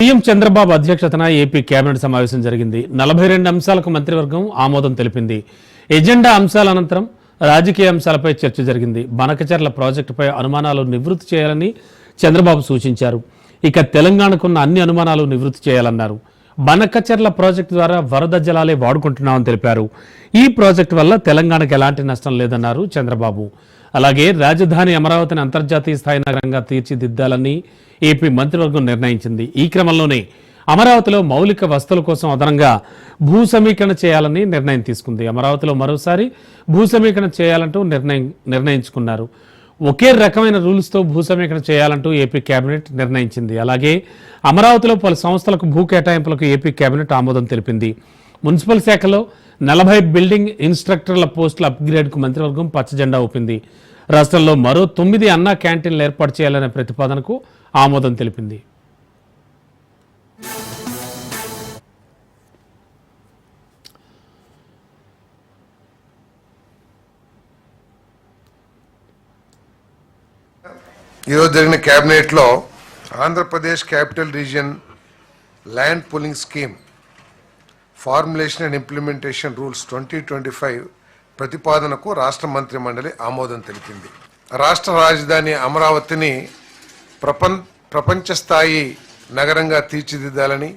CM Chandrababu అధ్యక్షతన AP cabinet సమావేశం జరిగింది. నలభై రెండు అంశాలకు మంత్రివర్గం ఆమోదం తెలిపింది. ఎజెండా అంశాల అనంతరం రాజకీయ అంశాలపై చర్చ జరిగింది. బనకచర్ల ప్రాజెక్టుపై అనుమానాలు నివృత్తి చేయాలని చంద్రబాబు సూచించారు. ఇక తెలంగాణకున్న అన్ని అనుమానాలు నివృత్తి చేయాలన్నారు. బనకచర్ల ప్రాజెక్టు ద్వారా వరద జలాలే వాడుకుంటున్నామని తెలిపారు. ఈ ప్రాజెక్టు వల్ల తెలంగాణకు ఎలాంటి నష్టం లేదన్నారు చంద్రబాబు. అలాగే రాజధాని అమరావతిని అంతర్జాతీయ స్థాయి నగరంగా తీర్చిదిద్దాలని ఏపీ మంత్రివర్గం నిర్ణయించింది. ఈ క్రమంలోనే అమరావతిలో మౌలిక వసతుల కోసం అదనంగా భూ సమీకరణ చేయాలని నిర్ణయం తీసుకుంది. అమరావతిలో మరోసారి భూ సమీకరణ చేయాలంటూ నిర్ణయం నిర్ణయించుకున్నారు. ఒకే రకమైన రూల్స్తో భూ సమీకరణ చేయాలంటూ ఏపీ కేబినెట్ నిర్ణయించింది. అలాగే అమరావతిలో పలు సంస్థలకు భూ కేటాయింపులకు ఏపీ కేబినెట్ ఆమోదం తెలిపింది. మున్సిపల్ శాఖలో నలభై బిల్డింగ్ ఇన్స్ట్రక్టర్ల పోస్టుల అప్గ్రేడ్కు మంత్రివర్గం పచ్చజెండా ఊపింది. రాష్ట్రంలో మరో తొమ్మిది అన్నా క్యాంటీన్లు ఏర్పాటు చేయాలనే ప్రతిపాదనకు ఆమోదం తెలిపింది. ఈరోజు జరిగిన క్యాబినెట్లో Andhra Pradesh capital region land pooling scheme formulation and implementation rules twenty twenty five ప్రతిపాదనకు రాష్ట్ర మంత్రి మండలి ఆమోదం తెలిపింది. రాష్ట్ర రాజధాని అమరావతిని ప్రపంచ ప్రపంచ స్థాయి నగరంగా తీర్చిదిద్దాలని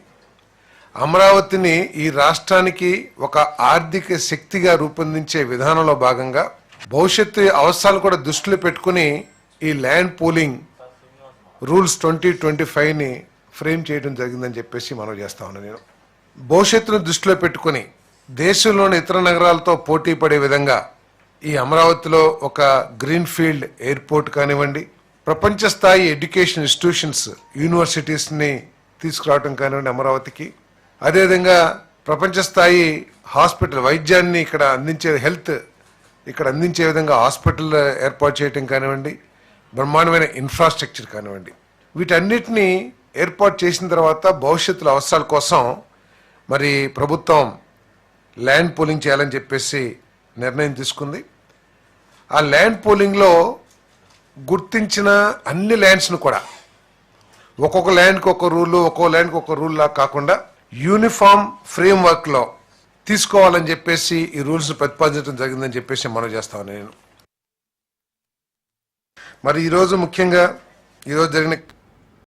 అమరావతిని ఈ రాష్ట్రానికి ఒక ఆర్థిక శక్తిగా రూపొందించే విధానంలో భాగంగా భవిష్యత్తు అవసరాలు కూడా దృష్టిలో పెట్టుకుని ఈ land pooling rules twenty twenty ఫైవ్ని frame చేయడం జరిగిందని చెప్పేసి మనం చేస్తా ఉన్నాను నేను. భవిష్యత్తును దృష్టిలో పెట్టుకుని దేశంలోని ఇతర నగరాలతో పోటీ పడే విధంగా ఈ అమరావతిలో ఒక గ్రీన్ ఫీల్డ్ ఎయిర్పోర్ట్ కానివ్వండి ప్రపంచ స్థాయి ఎడ్యుకేషన్ ఇన్స్టిట్యూషన్స్ యూనివర్సిటీస్ని తీసుకురావడం కానివ్వండి అమరావతికి. అదేవిధంగా ప్రపంచ స్థాయి హాస్పిటల్ వైద్యాన్ని ఇక్కడ అందించే హెల్త్ ఇక్కడ అందించే విధంగా హాస్పిటల్ ఏర్పాటు చేయటం కానివ్వండి బ్రహ్మాండమైన ఇన్ఫ్రాస్ట్రక్చర్ కానివ్వండి. వీటన్నిటిని ఏర్పాటు చేసిన తర్వాత భవిష్యత్తులో అవసరాల కోసం మరి ప్రభుత్వం ల్యాండ్ పోలింగ్ చేయాలని చెప్పేసి నిర్ణయం తీసుకుంది. ఆ ల్యాండ్ పోలింగ్లో గుర్తించిన అన్ని ల్యాండ్స్ను కూడా ఒక్కొక్క ల్యాండ్కి ఒక రూల్ ఒక్కో ల్యాండ్కి ఒక రూల్ లా కాకుండా యూనిఫామ్ ఫ్రేమ్ వర్క్లో తీసుకోవాలని చెప్పేసి ఈ రూల్స్ ప్రతిపాదించడం జరిగిందని చెప్పేసి మనం చేస్తాను నేను మరి ఈరోజు ముఖ్యంగా ఈరోజు జరిగిన